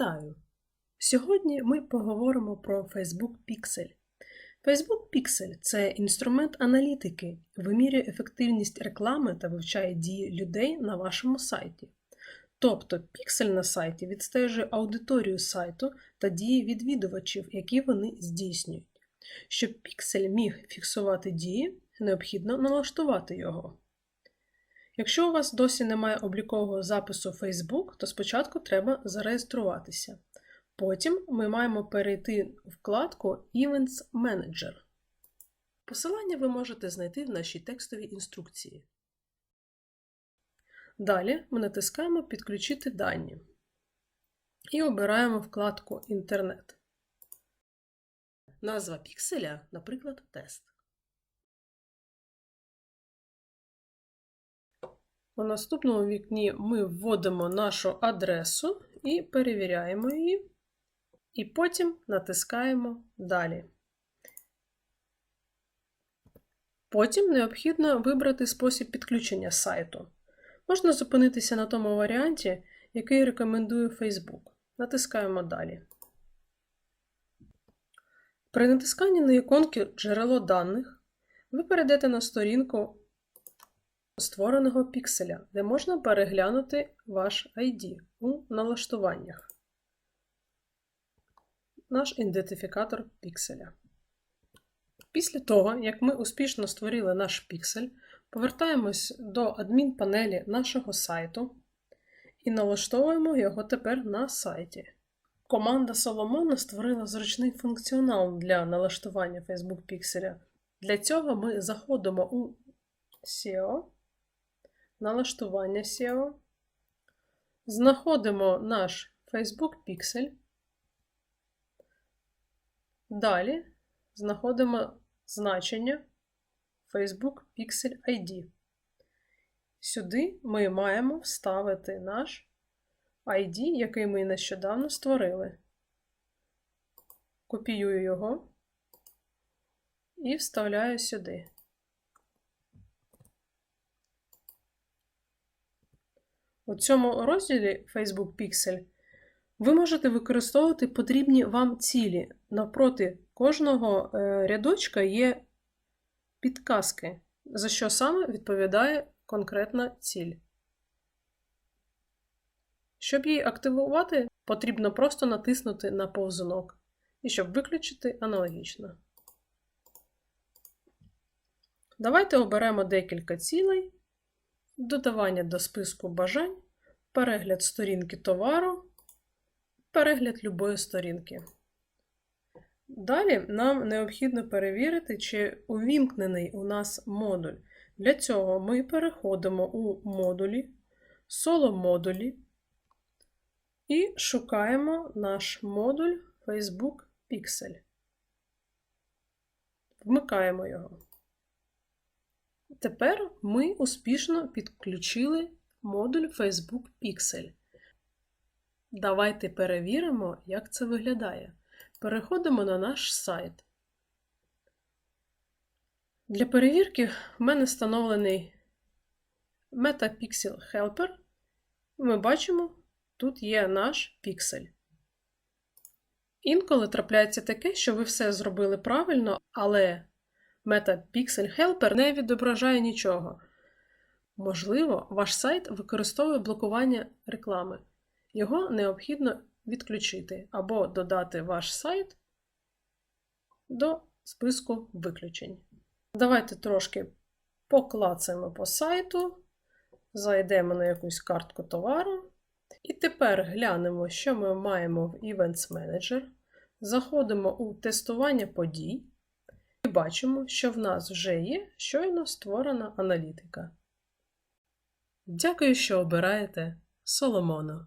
Вітаю! Сьогодні ми поговоримо про Facebook Pixel. Facebook Pixel це інструмент аналітики, вимірює ефективність реклами та вивчає дії людей на вашому сайті. Тобто піксель на сайті відстежує аудиторію сайту та дії відвідувачів, які вони здійснюють. Щоб піксель міг фіксувати дії, необхідно налаштувати його. Якщо у вас досі немає облікового запису Facebook, то спочатку треба зареєструватися. Потім ми маємо перейти у вкладку Events Manager. Посилання ви можете знайти в нашій текстовій інструкції. Далі ми натискаємо Підключити дані і обираємо вкладку Інтернет. Назва пікселя, наприклад, тест. У наступному вікні ми вводимо нашу адресу і перевіряємо її, і потім натискаємо Далі. Потім необхідно вибрати спосіб підключення сайту. Можна зупинитися на тому варіанті, який рекомендує Facebook. Натискаємо Далі. При натисканні на іконки Джерело даних ви перейдете на сторінку створеного пікселя, де можна переглянути ваш ID у налаштуваннях. Наш ідентифікатор пікселя. Після того, як ми успішно створили наш піксель, повертаємось до адмінпанелі нашого сайту і налаштовуємо його тепер на сайті. Команда Solomon створила зручний функціонал для налаштування Facebook пікселя. Для цього ми заходимо у SEO, налаштування SEO, знаходимо наш Facebook піксель. Далі знаходимо значення Facebook Pixel ID. Сюди ми маємо вставити наш ID, який ми нещодавно створили. Копіюю його і вставляю сюди. У цьому розділі Facebook Pixel ви можете використовувати потрібні вам цілі. Навпроти кожного рядочка є підказки, за що саме відповідає конкретна ціль. Щоб її активувати, потрібно просто натиснути на повзунок. І щоб виключити аналогічно. Давайте оберемо декілька цілей, додавання до списку бажань, перегляд сторінки товару, перегляд любої сторінки. Далі нам необхідно перевірити, чи увімкнений у нас модуль. Для цього ми переходимо у модулі, соло-модулі і шукаємо наш модуль Facebook Pixel. Вмикаємо його. Тепер ми успішно підключили модуль Facebook Pixel. Давайте перевіримо, як це виглядає. Переходимо на наш сайт. Для перевірки в мене встановлений MetaPixel Helper. Ми бачимо, тут є наш піксель. Інколи трапляється таке, що ви все зробили правильно, але MetaPixel Helper не відображає нічого. Можливо, ваш сайт використовує блокування реклами. Його необхідно відключити або додати ваш сайт до списку виключень. Давайте трошки поклацаємо по сайту, зайдемо на якусь картку товару. І тепер глянемо, що ми маємо в Events Manager. Заходимо у тестування подій і бачимо, що в нас вже є щойно створена аналітика. Дякую, що обираєте Соломоно.